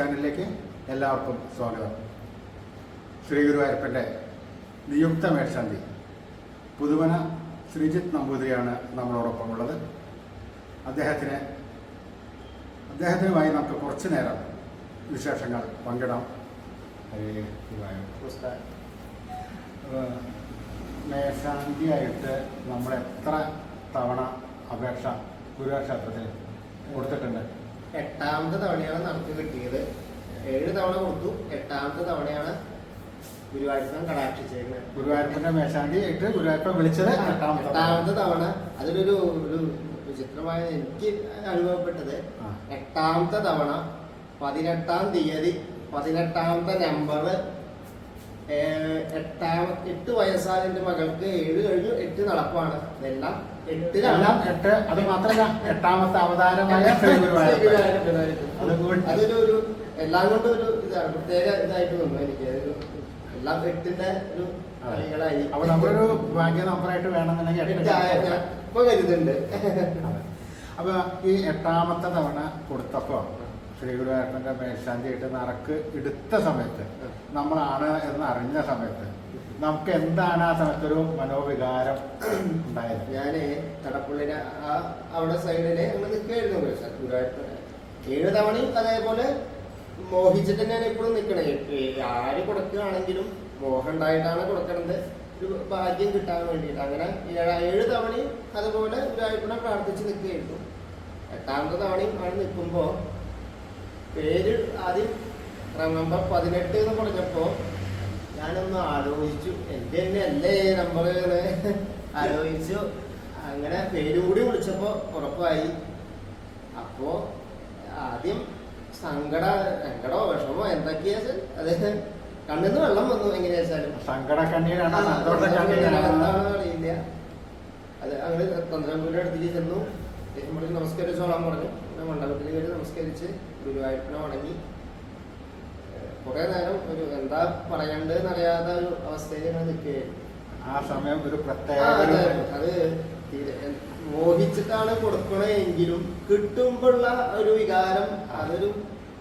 ചാനലിലേക്ക് എല്ലാവർക്കും സ്വാഗതം. ശ്രീ ഗുരുവായൂരപ്പന്റെ നിയുക്ത മേൽശാന്തി പുതുവന ശ്രീജിത്ത് നമ്പൂതിരിയാണ് നമ്മളോടൊപ്പം ഉള്ളത് അദ്ദേഹത്തിന് അദ്ദേഹത്തിനുമായി നമുക്ക് കുറച്ചു നേരം വിശേഷങ്ങൾ പങ്കിടാം. മേൽശാന്തിയായിട്ട് നമ്മൾ എത്ര തവണ അപേക്ഷ ഗുരുവായൂർ ക്ഷേത്രത്തിൽ കൊടുത്തിട്ടുണ്ട്? എട്ടാമത്തെ തവണയാണ് നമുക്ക് കിട്ടിയത്. ഏഴ് തവണ കൊടുത്തു. എട്ടാമത്തെ തവണയാണ് ഗുരുവായൂരപ്പൻ കടാക്ഷിച്ചേക്കുന്നത്. ഗുരുവായൂരപ്പന്റെ മേശാന്തി ആയിട്ട് ഗുരുവായൂരപ്പൻ വിളിച്ചത് എട്ടാമത്തെ എട്ടാമത്തെ തവണ. അതിലൊരു ഒരു വിചിത്രമായ എനിക്ക് അനുഭവപ്പെട്ടത് എട്ടാമത്തെ തവണ പതിനെട്ടാം തീയതി പതിനെട്ടാമത്തെ നമ്പർ എട്ടാമ എട്ട് വയസ്സായ എന്റെ മകൾക്ക് ഏഴ് കഴിഞ്ഞു എട്ട് നടപ്പാണ്. ഇതെല്ലാം എട്ടിലാണ്. എല്ലാം എട്ട് അത് മാത്രമല്ല എട്ടാമത്തെ അവതാരമായ അതൊരു എല്ലാം കൊണ്ടും ഒരു ഇതാണ് പ്രത്യേക ഇതായിട്ട് തോന്നുന്നു എനിക്ക്. എല്ലാം എട്ടിന്റെ ഒരു അപ്പൊ നമ്മളൊരു ഭാഗ്യ നമ്പറായിട്ട് വേണമെന്നുണ്ടെങ്കിൽ ഇപ്പൊ കരുതുന്നുണ്ട്. അപ്പൊ ഈ എട്ടാമത്തെ തവണ കൊടുത്തപ്പോ ശ്രീ ഗുരുവായൂരപ്പന്റെ മേൽശാന്തിയായിട്ട് നറക്ക് എടുത്ത സമയത്ത് നമ്മളാണ് എന്ന് അറിഞ്ഞ സമയത്ത് നമുക്ക് എന്താണ് ആ സമയത്തൊരു മനോവികാരം ഉണ്ടായത്? ഞാൻ തടപ്പുള്ളിനെ ആ അവിടെ സൈഡിൽ അങ്ങനെ നിൽക്കുകയായിരുന്നു ഗുരുവായൂർ ഏഴ് തവണയും അതേപോലെ മോഹിച്ചിട്ട് തന്നെയാണ് ഇപ്പോഴും നിൽക്കണത് ആര് കൊടുക്കുകയാണെങ്കിലും മോഹം ഉണ്ടായിട്ടാണ് കൊടുക്കണത്. ഒരു ഭാഗ്യം കിട്ടാൻ വേണ്ടിയിട്ട്. അങ്ങനെ ഏഴ് തവണയും അതുപോലെ ഗുരുവായൂരപ്പനെ പ്രാർത്ഥിച്ച് നിൽക്കുകയായിരുന്നു. എട്ടാമത്തെ തവണയും അവിടെ നിൽക്കുമ്പോൾ പേര് ആദ്യം നമ്പർ പതിനെട്ട് എന്ന് പറഞ്ഞപ്പോ ഞാനൊന്ന് ആലോചിച്ചു. എന്റെ തന്നെ അല്ലേ നമ്പറുകൾ? ആലോചിച്ചു. അങ്ങനെ പേരും കൂടി വിളിച്ചപ്പോ ഉറപ്പായി. അപ്പോ ആദ്യം സങ്കട സങ്കടോ വിഷമോ എന്തൊക്കെയാ അത് കണ്ണിന്ന് വെള്ളം വന്നു എങ്ങനെയാ വെച്ചാലും സങ്കട കണ്ണീരാണ്. എന്താണെന്ന് കണ്ണീരാണ്. അറിയില്ല. അത് അങ്ങനെ തന്ത്രപുരിയുടെ അടുത്തേക്ക് ചെന്നു. നമസ്കരിച്ചോളാം നമസ്കരിച്ചോളാൻ പറഞ്ഞു. മണ്ഡലത്തിൽ കയറി നമസ്കരിച്ച് ഗുരുവായൂരപ്പനെ വണങ്ങി. കുറെ നേരം ഒരു എന്താ പറയണ്ടെന്ന് അറിയാതെ ഒരു അവസ്ഥയിൽ ഇങ്ങനെ നിൽക്കുകയായിരുന്നു ആ സമയം ഒരു പ്രത്യേക അത്. മോഹിച്ചിട്ടാണ് കൊടുക്കണെങ്കിലും കിട്ടുമ്പോഴുള്ള ഒരു വികാരം അതൊരു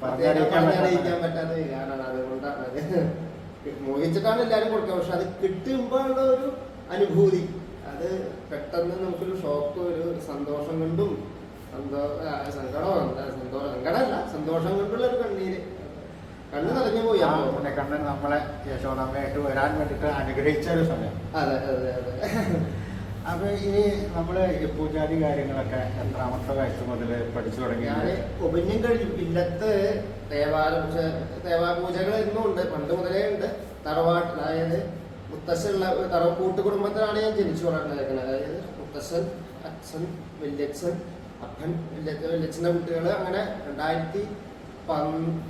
പറഞ്ഞറിയിക്കാൻ പറ്റാത്ത വികാരമാണ്. അതുകൊണ്ടാണ് അത് മോഹിച്ചിട്ടാണ് എല്ലാരും കൊടുക്കുക. പക്ഷെ അത് കിട്ടുമ്പോഴുള്ള ഒരു അനുഭൂതി അത് പെട്ടെന്ന് നമുക്കൊരു ഷോക്ക് ഒരു സന്തോഷം കൊണ്ടും സന്തോ സങ്കടമോ സന്തോഷം സങ്കടമല്ല സന്തോഷം കൊണ്ടുള്ള ഒരു കണ്ണീര് കണ്ണ് നിറഞ്ഞു പോയി ആ അപ്പോ. ഉണ്ണിക്കണ്ണൻ നമ്മളെ യശോദമ്മയായിട്ട് വരാൻ വേണ്ടിട്ട് അനുഗ്രഹിച്ച ഒരു സമയം. അതെ അതെ അതെ. അപ്പൊ ഈ നമ്മൾ പൂജാതി കാര്യങ്ങളൊക്കെ എത്രാമത്തെ വയസ്സ് മുതൽ പഠിച്ചു തുടങ്ങി? ഞാൻ ഉപന്യം കഴിഞ്ഞു. ഇല്ലത്ത് ദേവാല ദേവാപൂജകൾ എന്നും ഉണ്ട്. പണ്ട് മുതലേ ഉണ്ട്. തറവാട്ട് അതായത് മുത്തശ്ശനുള്ള തറ കൂട്ടുകുടുംബത്തിലാണ് ഞാൻ ജനിച്ചു വളർന്നേക്കുന്നത് അതായത് മുത്തശ്ശൻ അച്ഛൻ വല്യച്ഛൻ അപ്പൻ വല്യ വല്യച്ഛന്റെ കുട്ടികൾ അങ്ങനെ രണ്ടായിരത്തി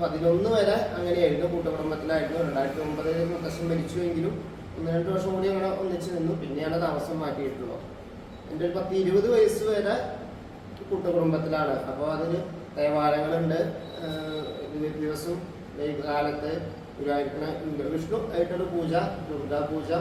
പതിനൊന്ന് വരെ അങ്ങനെയായിരുന്നു കൂട്ടുകുടുംബത്തിലായിരുന്നു. രണ്ടായിരത്തി ഒമ്പതിൽ മുത്തശ്ശൻ മരിച്ചുവെങ്കിലും ഒന്ന് രണ്ട് വർഷം കൂടി അങ്ങനെ ഒന്നിച്ച് നിന്നു. പിന്നെയാണ് താമസം മാറ്റിയിട്ടുള്ളത്. എന്റെ ഒരു പത്ത് ഇരുപത് വയസ്സ് വരെ കൂട്ടുകുടുംബത്തിലാണ്. അപ്പോൾ അതിന് ദേവാലയങ്ങളുണ്ട് ആഹ് ദി- ദിവസം കാലത്ത് ഗുരുവായൂരപ്പന് വിഷ്ണു ആയിട്ടുള്ള പൂജ ദുർഗാ പൂജ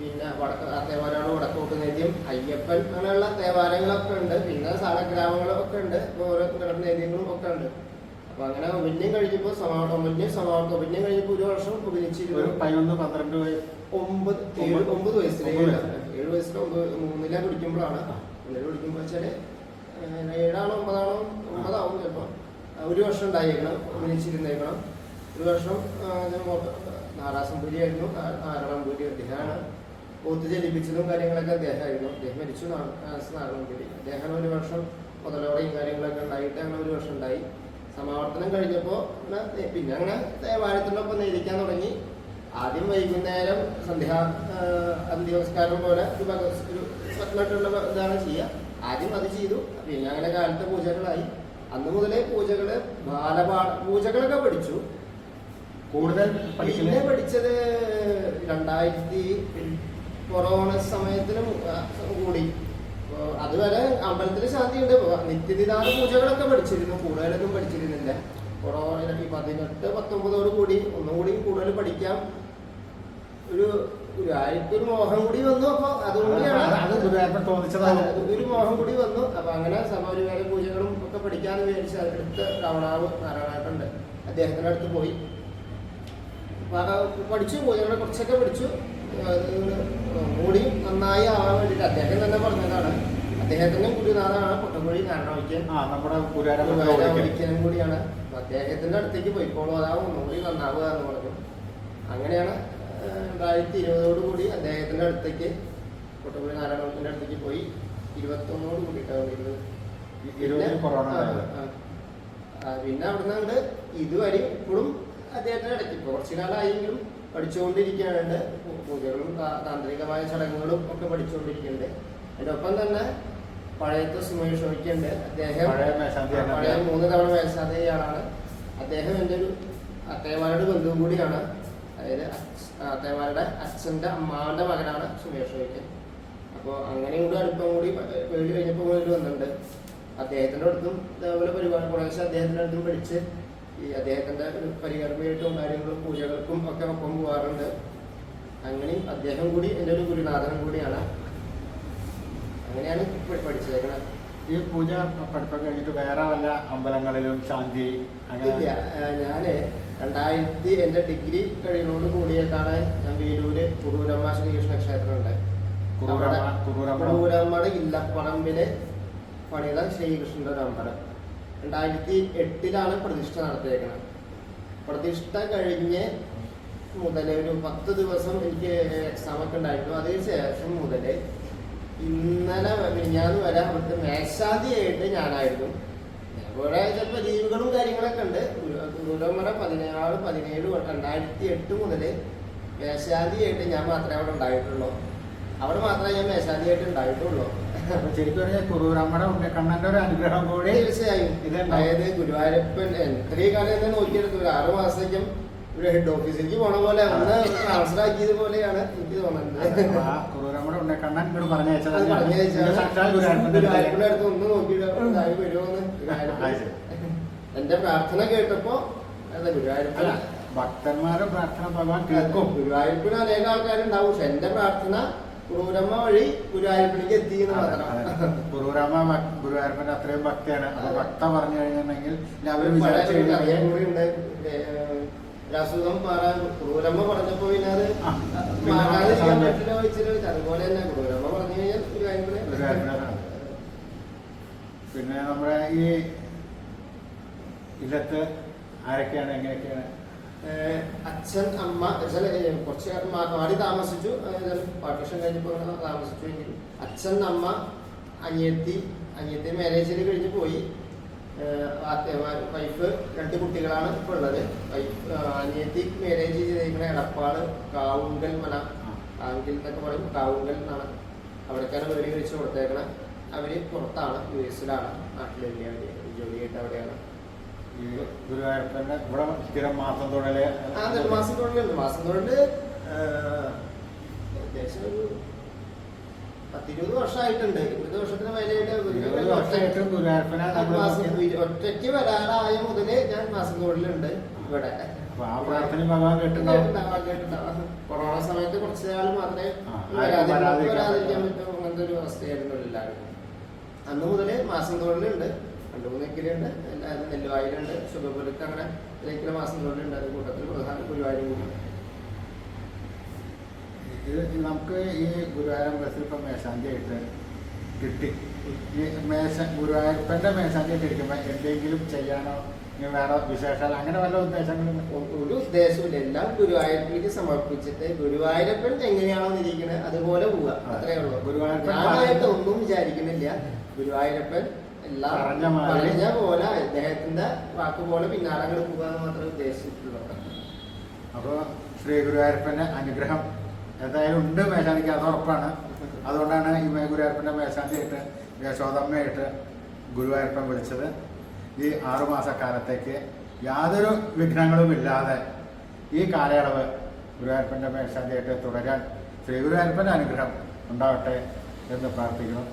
പിന്നെ വടക്ക ദേവാലയമാണ് വടക്കോട്ട് നേദ്യം അയ്യപ്പൻ അങ്ങനെയുള്ള ദേവാലയങ്ങളൊക്കെ ഉണ്ട്. പിന്നെ സാലഗ്രാമങ്ങളൊക്കെ ഉണ്ട്. ഓരോ നേദ്യങ്ങളും ഒക്കെ ഉണ്ട്. അപ്പൊ അങ്ങനെ ഉപന്യം കഴിഞ്ഞപ്പോൾ സമാപനം ഉപന്യം സമാപ്തം ഉപന്യം കഴിഞ്ഞപ്പോൾ ഒരു വർഷം ഉപയോഗിച്ചിരുന്നു പതിനൊന്ന് പന്ത്രണ്ട് വയസ്സ് ഒമ്പത് ഏഴ് ഒമ്പത് വയസ്സിലെ വയസ്സിൽ. ഏഴ് വയസ്സിൽ ഒമ്പത് മൂന്നില പിടിക്കുമ്പോഴാണ്. മൂന്നില പിടിക്കുമ്പോൾ വെച്ചാൽ ഏഴാണോ ഒമ്പതാണോ ഒമ്പതാവും ചിലപ്പോൾ ഒരു വർഷം ഉണ്ടായിരിക്കണം ഒന്നിച്ചിരുന്നേക്കണം ഒരു വർഷം നാരാസംപൂരി ആയിരുന്നു നാരായണപൂരി അദ്ദേഹമാണ്. ഒത്തു ജലിപ്പിച്ചതും കാര്യങ്ങളൊക്കെ അദ്ദേഹമായിരുന്നു. അദ്ദേഹം മരിച്ചു. നാരായണപൂരി അദ്ദേഹം ഒരു വർഷം മുതലോടെയും കാര്യങ്ങളൊക്കെ ഉണ്ടായിട്ട് അങ്ങനെ ഒരു വർഷം ഉണ്ടായി. സമാവർത്തനം കഴിഞ്ഞപ്പോൾ പിന്നെ അങ്ങനെ വാഴത്തിനൊപ്പം നേരിക്കാൻ തുടങ്ങി. ആദ്യം വൈകുന്നേരം സന്ധ്യ അന്ത്യനമസ്കാരം പോലെ ഒരു ഭഗ- ഒരു പത്മട്ടുള്ള ഇതാണ് ചെയ്യുക. ആദ്യം അത് ചെയ്തു. പിന്നെ അങ്ങനെ കാലത്തെ പൂജകളായി. അന്ന് മുതലേ പൂജകൾ ബാലപാഠ പൂജകളൊക്കെ പഠിച്ചു. കൂടുതൽ പിന്നെ പഠിച്ചത് രണ്ടായിരത്തി കൊറോണ സമയത്തിന് കൂടി. അതുവരെ അമ്പലത്തിൽ ശാന്തിയുണ്ട്. നിത്യനിദാന പൂജകളൊക്കെ പഠിച്ചിരുന്നു. കൂടുതലൊന്നും പഠിച്ചിരുന്നില്ല. കൊറോണ ഈ പതിനെട്ട് പത്തൊമ്പതോട് കൂടി ഒന്നുകൂടി കൂടുതൽ പഠിക്കാം. ഒരു ഒരു മോഹം കൂടി വന്നു. അപ്പൊ അതുകൂടിയാണ് അത് ഗുരുവായൂരപ്പൻ തോന്നിച്ചതാണ് ഒരു മോഹം കൂടി വന്നു. അപ്പൊ അങ്ങനെ സമപരിവാര പൂജകളും ഒക്കെ പഠിക്കാന്ന് വിചാരിച്ച് അടുത്ത രാവണാവ് നാരായണായിട്ടുണ്ട്. അദ്ദേഹത്തിന്റെ അടുത്ത് പോയി. പഠിച്ചു പൂജകളെ കുറച്ചൊക്കെ പഠിച്ചു. ഓടി നന്നായി ആവാൻ വേണ്ടിയിട്ട് അദ്ദേഹം തന്നെ പറഞ്ഞതാണ്. അദ്ദേഹത്തിന്റെ കൂടി നാളാണ് പൊട്ടംപൊഴി ആ നമ്മുടെ കൂടിയാണ്. അദ്ദേഹത്തിന്റെ അടുത്തേക്ക് പോയിക്കോളൂ. അതാവും ഒന്നുകൂടി നന്നാവുക എന്ന് പറഞ്ഞു. അങ്ങനെയാണ് രണ്ടായിരത്തി ഇരുപതോട് കൂടി അദ്ദേഹത്തിന്റെ അടുത്തേക്ക് പൊട്ടംപൊഴി നാരായണത്തിന്റെ അടുത്തേക്ക് പോയി. ഇരുപത്തൊന്നോട് കൂടിയിട്ടാണ് ഇരുപത് പിന്നെ അവിടുന്ന് അങ്ങോട്ട് ഇതുവരെ ഇപ്പോഴും അദ്ദേഹത്തിന്റെ ഇടയ്ക്ക് ഇപ്പോൾ കുറച്ചു കാലമായെങ്കിലും പഠിച്ചുകൊണ്ടിരിക്കുകയാണ് പൂജകളും താന്ത്രികമായ ചടങ്ങുകളും ഒക്കെ പഠിച്ചുകൊണ്ടിരിക്കുന്നുണ്ട്. അതിന്റെ ഒപ്പം തന്നെ പഴയത്തെ സുമേഷ് ഷോയ്ക്കുണ്ട് അദ്ദേഹം പഴയ. മൂന്ന് തവണ മേൽശാന്തിയാളാണ് അദ്ദേഹം എന്റെ ഒരു അത്തേമാരുടെ ബന്ധുവും കൂടിയാണ്. അതായത് അത്തേമാരുടെ അച്ഛന്റെ അമ്മാവന്റെ മകനാണ് സുമേഷ് ഷോയ്ക്കൻ അപ്പോൾ അങ്ങനെ കൂടി അടുപ്പം കൂടി പേടി കഴിഞ്ഞപ്പോൾ മുതൽ വന്നിട്ടുണ്ട് അദ്ദേഹത്തിന്റെ അടുത്തും ഇതേപോലെ പരിപാടി കുറേശ്ശെ അദ്ദേഹത്തിന്റെ അടുത്തും പഠിച്ച് ഈ അദ്ദേഹത്തിന്റെ പരികർമ്മയായിട്ടും കാര്യങ്ങളും പൂജകൾക്കും ഒക്കെ ഒപ്പം പോകാറുണ്ട് അങ്ങനെയും അദ്ദേഹം കൂടി എന്റെ ഒരു ഗുരുനാഥനും കൂടിയാണ്. അങ്ങനെയാണ് പഠി- പഠിച്ചേക്കണത്. ഈ പൂജ പഠിത്തം കഴിഞ്ഞിട്ട് വേറെ വല്ല അമ്പലങ്ങളിലും ശാന്തി അങ്ങനെ ഇല്ല ഞാൻ രണ്ടായിരത്തി എന്റെ ഡിഗ്രി കഴിയുന്നതോട് കൂടിയിട്ടാണ് ഞാൻ വീരൂര് കുറൂരമ്മ ശ്രീകൃഷ്ണ ക്ഷേത്രം ഉണ്ട് കുറൂരമ്മ കുറൂരമ്മ കുറൂരമ്മയുടെ ഇല്ലപ്പറമ്പിൽ പണിത ശ്രീകൃഷ്ണന്റെ ഒരു അമ്പലം. രണ്ടായിരത്തി എട്ടിലാണ് പ്രതിഷ്ഠ നടത്തിയേക്കുന്നത് പ്രതിഷ്ഠ കഴിഞ്ഞ് മുതൽ ഒരു പത്ത് ദിവസം എനിക്ക് എക്സാം ഒക്കെ ഉണ്ടായിരുന്നു. അതിന് ശേഷം മുതൽ ഇന്നലെ മിനിഞ്ഞാന്ന് വരെ അവിടുത്തെ മേശാന്തിയായിട്ട് ഞാനായിരുന്നു. അതുപോലെ ചിലപ്പോൾ ലീവുകളും കാര്യങ്ങളൊക്കെ ഉണ്ട്. ഗുരുവമ്മയുടെ പതിനാറ് പതിനേഴ് രണ്ടായിരത്തി എട്ട് മുതൽ മേശാന്തിയായിട്ട് ഞാൻ മാത്രമേ അവിടെ ഉണ്ടായിട്ടുള്ളൂ. അവിടെ മാത്രമേ ഞാൻ മേശാന്തിയായിട്ട് ഉണ്ടായിട്ടുള്ളൂ. ശരിക്കും പറഞ്ഞാൽ കുറൂരമ്മയുടെ ഉണ്ണിക്കണ്ണന്റെ ഒരു അനുഗ്രഹം കൂടി തീർച്ചയായും. അതായത് ഗുരുവായൂരപ്പൻ ഇത്രയും കാലം തന്നെ നോക്കിയെടുത്തു ഒരു ആറു മാസത്തേക്കും ഒരു ഹെഡ് ഓഫീസിലേക്ക് പോണ പോലെ അന്ന് ട്രാൻസ്ഫർ ആക്കിയത് പോലെയാണ് എനിക്ക് തോന്നുന്നത്. കുറൂരമ്മയുടെ ഉണ്ണിക്കണ്ണൻ ഇങ്ങോട്ട് പറഞ്ഞു അത് പറഞ്ഞു വെച്ചാൽ സാക്ഷാൽ ഗുരുവായൂരപ്പന്റെ ഗുരുവായൂരപ്പന്റെ അടുത്ത് ഒന്ന് നോക്കിയിട്ട് വരുമോന്ന്. എന്റെ പ്രാർത്ഥന കേട്ടപ്പോ അല്ല ഗുരുവായൂരപ്പൻ. ഭക്തന്മാരുടെ പ്രാർത്ഥന ഭഗവാൻ കേൾക്കും. ഗുരുവായൂരപ്പന് അനേകം ആൾക്കാരുണ്ടാവും. പക്ഷെ എന്റെ പ്രാർത്ഥന ക്രൂരമ്മ വഴി ഗുരുവായൂരപ്പനിക്ക് എത്തി എന്ന് പറഞ്ഞു ഗുരുരമ്മ ഗുരുവായൂരപ്പന്റെ അത്രയും ഭക്തിയാണ്. അപ്പൊ ഭക്ത പറഞ്ഞു കഴിഞ്ഞിട്ടുണ്ടെങ്കിൽ വിചാരിച്ചു ഒരു കഴിഞ്ഞാൽ രാസുഖം മാറാൻ ക്രൂരമ്മ പറഞ്ഞപ്പോ പിന്നെ അത് മാറാതെ ചെയ്യാൻ പറ്റില്ല വെച്ചിട്ട് അതുപോലെ തന്നെ ക്രൂരമ്മ പറഞ്ഞു കഴിഞ്ഞാൽ ഗുരുവായൂരപ്പനാണ്. പിന്നെ നമ്മുടെ ഈ ഇല്ലത്ത് ആരൊക്കെയാണ് എങ്ങനെയൊക്കെയാണ്? അച്ഛൻ അമ്മ ചില കുറച്ച് മാറി താമസിച്ചു. പാർട്ടിഷൻ കഴിഞ്ഞപ്പോൾ താമസിച്ചു എങ്കിൽ അച്ഛൻ അമ്മ അനിയത്തി അനിയത്തി മാരേജിൽ കഴിഞ്ഞ് പോയി. വൈഫ് രണ്ട് കുട്ടികളാണ് ഇപ്പോൾ ഉള്ളത്. വൈഫ് അനിയത്തി മാരേജ് ചെയ്തിരിക്കുന്ന എടപ്പാട് കാവുങ്കൽ മന. കാവുങ്കൽ എന്നൊക്കെ പറയും. കാവുങ്കൽ എന്നാണ് അവിടേക്കാണ് വീട് കഴിച്ച് കൊടുത്തേക്കണത് അവർ പുറത്താണ് യു എസിലാണ്. നാട്ടിലില്ല ജോലി ജോലിയായിട്ട് അവിടെയാണ്. ഈ ഗുരുവായൂരപ്പന്റെ ഇവിടെ സ്ഥിരം മാസം തൊഴിൽ ആ, അതെ, മാസം തൊഴിലുണ്ട്. മാസം ഏഹ്, ഏകദേശം ഒരു പത്തിരുപത് വർഷമായിട്ടുണ്ട്. ഇരുപത് വർഷത്തിന് മേലെയായിട്ട് ഒറ്റയ്ക്ക് വരാറായ മുതലേ ഞാൻ മാസം തൊഴിലുണ്ട് ഇവിടെ. കൊറോണ സമയത്ത് കുറച്ച് നാൾ മാത്രമേ വരാതിരിക്കാൻ. പറ്റും അങ്ങനത്തെ ഒരു അവസ്ഥയായിരുന്നു എല്ലാവർക്കും അന്ന് മുതലേ മാസം തൊഴിലുണ്ട്. രണ്ടു മൂന്ന് എക്കിലുണ്ട് നെല്ലുവായിലുണ്ട് ശുഭപുരത്ത് അങ്ങനെ ഏക്കര മാസം തൊഴിലുണ്ട് അത് കൂട്ടത്തിൽ പ്രധാന ഗുരുവായൂർ ഇത് നമുക്ക് ഈ ഗുരുവായൂർ ബസ്സിൽ ഇപ്പം മേശാന്തിയായിട്ട് കിട്ടി. ഈ മേശ ഗുരുവായൂരപ്പന്റെ മേശാന്തിയായിട്ട് ഇരിക്കുമ്പോൾ എന്തെങ്കിലും ചെയ്യാനോ ഇനി വേറെ വിശേഷം അങ്ങനെ വല്ല ഉദ്ദേശങ്ങളും ഒരു ഉദ്ദേശവും എല്ലാം ഗുരുവായൂരപ്പനിക്ക് സമർപ്പിച്ചിട്ട് ഗുരുവായൂരപ്പൻ എങ്ങനെയാണോ ഇരിക്കുന്നത് അതുപോലെ പോവുക. അത്രേ ഉള്ളൂ. ഗുരുവായൂരപ്പൻ ഒന്നും വിചാരിക്കുന്നില്ല. ഗുരുവായൂരപ്പൻ എല്ലാം പറഞ്ഞ പോലെ അദ്ദേഹത്തിന്റെ വാക്ക് പോലെ പിന്നാലെ പോവുക എന്ന് മാത്രമേ ഉദ്ദേശിച്ചിട്ടുള്ളൂ. അപ്പോൾ ശ്രീ ഗുരുവായൂരപ്പന്റെ അനുഗ്രഹം എന്തായാലും ഉണ്ട് മേശാന്തിക്ക് അത് ഉറപ്പാണ്. അതുകൊണ്ടാണ് ഈ മേ- ഗുരുവായൂരപ്പന്റെ മേശാന്തിയായിട്ട് യശോദമ്മയായിട്ട് ഗുരുവായൂരപ്പൻ വിളിച്ചത്. ഈ ആറുമാസക്കാലത്തേക്ക് യാതൊരു വിഘ്നങ്ങളും ഇല്ലാതെ ഈ കാലയളവ് ഗുരുവായൂരപ്പന്റെ മേശാന്തിയായിട്ട് തുടരാൻ ശ്രീ ഗുരുവായൂരപ്പന്റെ അനുഗ്രഹം ഉണ്ടാവട്ടെ എന്ന് പ്രാർത്ഥിക്കുന്നു.